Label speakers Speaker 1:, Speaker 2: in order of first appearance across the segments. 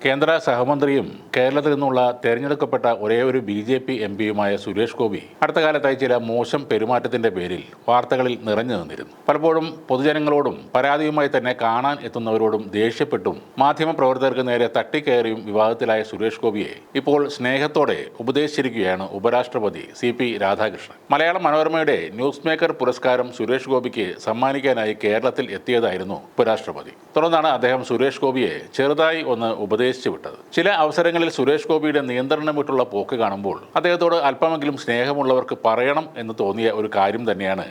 Speaker 1: കേന്ദ്ര സഹമന്ത്രിയും കേരളത്തിൽ നിന്നുള്ള തെരഞ്ഞെടുക്കപ്പെട്ട ഒരേ ഒരു ബി ജെ പി എം പിയുമായ സുരേഷ് ഗോപി അടുത്ത കാലത്തായി ചില മോശം പെരുമാറ്റത്തിന്റെ പേരിൽ വാർത്തകളിൽ നിറഞ്ഞു നിന്നിരുന്നു. പലപ്പോഴും പൊതുജനങ്ങളോടും പരാതിയുമായി തന്നെ കാണാൻ എത്തുന്നവരോടും ദേഷ്യപ്പെട്ടും മാധ്യമപ്രവർത്തകർക്ക് നേരെ തട്ടിക്കയറിയും വിവാദത്തിലായ സുരേഷ് ഗോപിയെ ഇപ്പോൾ സ്നേഹത്തോടെ ഉപദേശിച്ചിരിക്കുകയാണ് ഉപരാഷ്ട്രപതി സി പി രാധാകൃഷ്ണൻ. മലയാള മനോരമയുടെ ന്യൂസ് മേക്കർ പുരസ്കാരം സുരേഷ് ഗോപിക്ക് സമ്മാനിക്കാനായി കേരളത്തിൽ എത്തിയതായിരുന്നു ഉപരാഷ്ട്രപതി. തുടർന്നാണ് അദ്ദേഹം സുരേഷ് ഗോപിയെ ചെറുതായി ഒന്ന് ഉപദേശിച്ചു വിട്ടത്. ചില അവസരങ്ങളിൽ സുരേഷ് ഗോപിയുടെ നിയന്ത്രണം വിട്ടുള്ള പോക്ക് കാണുമ്പോൾ അദ്ദേഹത്തോട് അല്പമെങ്കിലും സ്നേഹമുള്ളവർക്ക് പറയണം എന്ന് തോന്നിയ ഒരു കാര്യം തന്നെയാണ്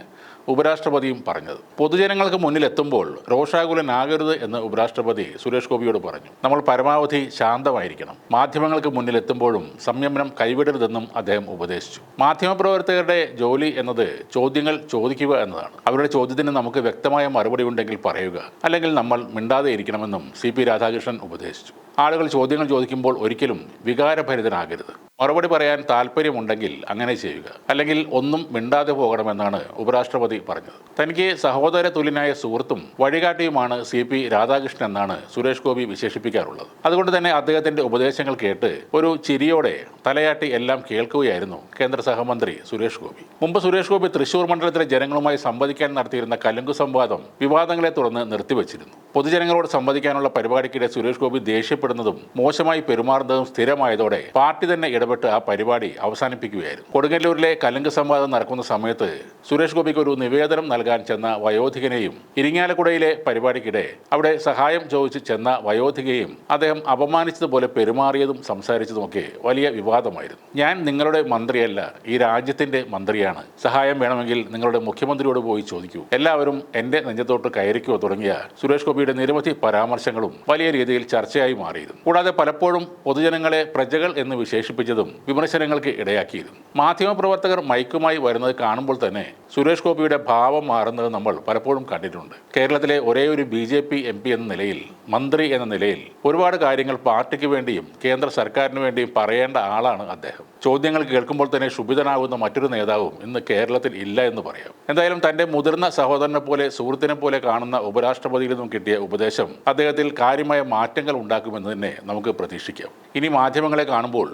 Speaker 1: ഉപരാഷ്ട്രപതിയും പറഞ്ഞത്. പൊതുജനങ്ങൾക്ക് മുന്നിലെത്തുമ്പോൾ രോഷാകുലനാകരുത് എന്ന് ഉപരാഷ്ട്രപതി സുരേഷ് ഗോപിയോട് പറഞ്ഞു. നമ്മൾ പരമാവധി ശാന്തമായിരിക്കണം. മാധ്യമങ്ങൾക്ക് മുന്നിലെത്തുമ്പോഴും സംയമനം കൈവിടരുതെന്നും അദ്ദേഹം ഉപദേശിച്ചു. മാധ്യമപ്രവർത്തകരുടെ ജോലി എന്നത് ചോദ്യങ്ങൾ ചോദിക്കുക എന്നതാണ്. അവരുടെ ചോദ്യത്തിന് നമുക്ക് വ്യക്തമായ മറുപടി ഉണ്ടെങ്കിൽ പറയുക. അല്ലെങ്കിൽ നമ്മൾ മിണ്ടാതെ ഇരിക്കണമെന്നും സി പി രാധാകൃഷ്ണൻ ഉപദേശിച്ചു. ആളുകൾ ചോദ്യങ്ങൾ ചോദിക്കുമ്പോൾ ഒരിക്കലും വികാരഭരിതനാകരുത്. മറുപടി പറയാൻ താല്പര്യമുണ്ടെങ്കിൽ അങ്ങനെ ചെയ്യുക. അല്ലെങ്കിൽ ഒന്നും മിണ്ടാതെ പോകണമെന്നാണ് ഉപരാഷ്ട്രപതി പറഞ്ഞത്. തനിക്ക് സഹോദര തുല്യനായ സുഹൃത്തും വഴികാട്ടിയുമാണ് സി പി രാധാകൃഷ്ണൻ എന്നാണ് സുരേഷ് ഗോപി വിശേഷിപ്പിക്കാറുള്ളത്. അതുകൊണ്ട് തന്നെ അദ്ദേഹത്തിന്റെ ഉപദേശങ്ങൾ കേട്ട് ഒരു ചിരിയോടെ തലയാട്ടി എല്ലാം കേൾക്കുകയായിരുന്നു കേന്ദ്ര സഹമന്ത്രി സുരേഷ് ഗോപി. മുമ്പ് സുരേഷ് ഗോപി തൃശൂർ മണ്ഡലത്തിലെ ജനങ്ങളുമായി സംവദിക്കാൻ നടത്തിയിരുന്ന കലുങ്കു സംവാദം വിവാദങ്ങളെ തുടർന്ന് നിർത്തിവച്ചിരുന്നു. പൊതുജനങ്ങളോട് സംവദിക്കാനുള്ള പരിപാടിക്കിടെ സുരേഷ് ഗോപി ദേഷ്യപ്പെടുന്നതും മോശമായി പെരുമാറുന്നതും സ്ഥിരമായതോടെ പാർട്ടി തന്നെ ഇടപെട്ട് ആ പരിപാടി അവസാനിപ്പിക്കുകയായിരുന്നു. കൊടുങ്ങല്ലൂരിലെ കലങ്ക് സംവാദം നടക്കുന്ന സമയത്ത് സുരേഷ് ഗോപിക്ക് ഒരു നിവേദനം നൽകാൻ ചെന്ന വയോധികനെയും ഇരിങ്ങാലക്കുടയിലെ പരിപാടിക്കിടെ അവിടെ സഹായം ചോദിച്ച് ചെന്ന വയോധികയും അദ്ദേഹം അപമാനിച്ചതുപോലെ പെരുമാറിയതും സംസാരിച്ചതുമൊക്കെ വലിയ വിവാദമായിരുന്നു. ഞാൻ നിങ്ങളുടെ മന്ത്രിയല്ല ഈ രാജ്യത്തിന്റെ മന്ത്രിയാണ്. സഹായം വേണമെങ്കിൽ നിങ്ങളുടെ മുഖ്യമന്ത്രിയോട് പോയി ചോദിക്കൂ. എല്ലാവരും എന്റെ നെഞ്ചത്തോട്ട് കയറിക്കോ തുടങ്ങിയ സുരേഷ് ഗോപിയുടെ നിരവധി പരാമർശങ്ങളും വലിയ രീതിയിൽ ചർച്ചയായി മാറിയിരുന്നു കൂടാതെ പലപ്പോഴും പൊതുജനങ്ങളെ പ്രജകൾ എന്ന് വിശേഷിപ്പിച്ചതും വിമർശനങ്ങൾക്ക് ഇടയാക്കിയതും. മാധ്യമപ്രവർത്തകർ മൈക്കുമായി വരുന്നത് കാണുമ്പോൾ തന്നെ സുരേഷ് ഗോപിയുടെ ഭാവം മാറുന്നത് നമ്മൾ പലപ്പോഴും കണ്ടിട്ടുണ്ട്. കേരളത്തിലെ ഒരേ ഒരു B J P M P എന്ന നിലയിൽ മന്ത്രി എന്ന നിലയിൽ ഒരുപാട് കാര്യങ്ങൾ പാർട്ടിക്ക് വേണ്ടിയും കേന്ദ്ര സർക്കാരിന് വേണ്ടിയും പറയേണ്ട ആളാണ് അദ്ദേഹം. ചോദ്യങ്ങൾ കേൾക്കുമ്പോൾ തന്നെ ശുഭിതനാകുന്ന മറ്റൊരു നേതാവും ഇന്ന് കേരളത്തിൽ ഇല്ല എന്ന് പറയാം. എന്തായാലും തന്റെ മുതിർന്ന സഹോദരനെ പോലെ സുഹൃത്തിനെ പോലെ കാണുന്ന ഉപരാഷ്ട്രപതിയിൽ നിന്നും കിട്ടിയ ഉപദേശം അദ്ദേഹത്തിൽ കാര്യമായ മാറ്റങ്ങൾ ഉണ്ടാക്കുമെന്ന് തന്നെ നമുക്ക് പ്രതീക്ഷിക്കാം. ഇനി മാധ്യമങ്ങളെ കാണുമ്പോൾ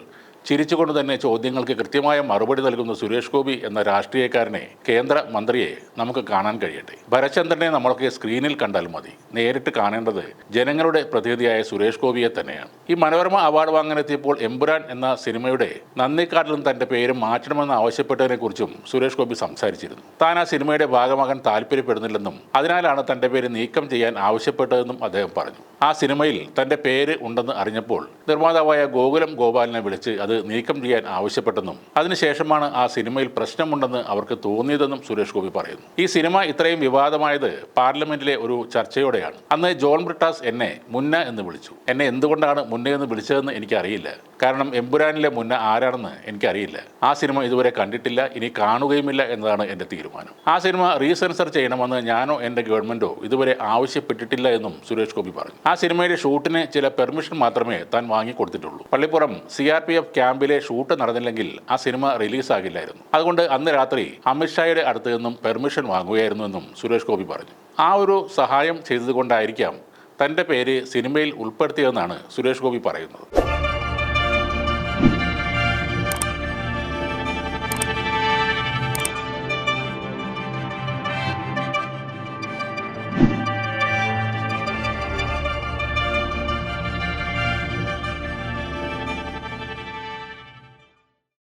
Speaker 1: ചിരിച്ചുകൊണ്ട് തന്നെ ചോദ്യങ്ങൾക്ക് കൃത്യമായ മറുപടി നൽകുന്ന സുരേഷ് ഗോപി എന്ന രാഷ്ട്രീയക്കാരനെ കേന്ദ്ര മന്ത്രിയെ നമുക്ക് കാണാൻ കഴിയട്ടെ. ഭരചന്ദ്രനെ നമ്മളൊക്കെ സ്ക്രീനിൽ കണ്ടാൽ മതി. നേരിട്ട് കാണേണ്ടത് ജനങ്ങളുടെ പ്രതിനിധിയായ സുരേഷ് ഗോപിയെ തന്നെയാണ്. ഈ മനോരമ അവാർഡ് വാങ്ങാനെത്തിയപ്പോൾ എമ്പുരാൻ എന്ന സിനിമയുടെ നന്ദിക്കാട്ടിലും തന്റെ പേര് മാറ്റണമെന്ന് ആവശ്യപ്പെട്ടതിനെ കുറിച്ചും സുരേഷ് ഗോപി സംസാരിച്ചിരുന്നു. താൻ ആ സിനിമയുടെ ഭാഗമാകാൻ താല്പര്യപ്പെടുന്നില്ലെന്നും അതിനാലാണ് തന്റെ പേര് നീക്കം ചെയ്യാൻ ആവശ്യപ്പെട്ടതെന്നും അദ്ദേഹം പറഞ്ഞു. ആ സിനിമയിൽ തന്റെ പേര് ഉണ്ടെന്ന് അറിഞ്ഞപ്പോൾ നിർമ്മാതാവായ ഗോകുലം ഗോപാലിനെ വിളിച്ച് അത് നീക്കം ചെയ്യാൻ ആവശ്യപ്പെട്ടെന്നും അതിനുശേഷമാണ് ആ സിനിമയിൽ പ്രശ്നമുണ്ടെന്ന് അവർക്ക് തോന്നിയതെന്നും സുരേഷ് ഗോപി പറയുന്നു. ഈ സിനിമ ഇത്രയും വിവാദമായത് പാർലമെന്റിലെ ഒരു ചർച്ചയോടെയാണ്. അന്ന് ജോൺ ബ്രിട്ടാസ് എന്നെ മുന്ന എന്ന് വിളിച്ചു. എന്നെ എന്തുകൊണ്ടാണ് മുന്ന എന്ന് വിളിച്ചതെന്ന് എനിക്കറിയില്ല. കാരണം എമ്പുരാനിലെ മുന്ന ആരാണെന്ന് എനിക്കറിയില്ല. ആ സിനിമ ഇതുവരെ കണ്ടിട്ടില്ല ഇനി കാണുകയുമില്ല എന്നതാണ് എന്റെ തീരുമാനം. ആ സിനിമ റീസെൻസർ ചെയ്യണമെന്ന് ഞാനോ എന്റെ ഗവൺമെന്റോ ഇതുവരെ ആവശ്യപ്പെട്ടിട്ടില്ല എന്നും സുരേഷ് ഗോപി പറഞ്ഞു. ആ സിനിമയുടെ ഷൂട്ടിന് ചില പെർമിഷൻ മാത്രമേ താൻ വാങ്ങിക്കൊടുത്തിട്ടുള്ളൂ. Pallippuram C R P F ക്യാമ്പിലെ ഷൂട്ട് നടന്നില്ലെങ്കിൽ ആ സിനിമ റിലീസാകില്ലായിരുന്നു. അതുകൊണ്ട് അന്ന് രാത്രി അമിത്ഷായുടെ അടുത്ത് നിന്നും പെർമിഷൻ വാങ്ങുകയായിരുന്നുവെന്നും സുരേഷ് ഗോപി പറഞ്ഞു. ആ ഒരു സഹായം ചെയ്തതുകൊണ്ടായിരിക്കാം തന്റെ പേര് സിനിമയിൽ ഉൾപ്പെടുത്തിയതെന്നാണ് സുരേഷ് ഗോപി പറയുന്നത്.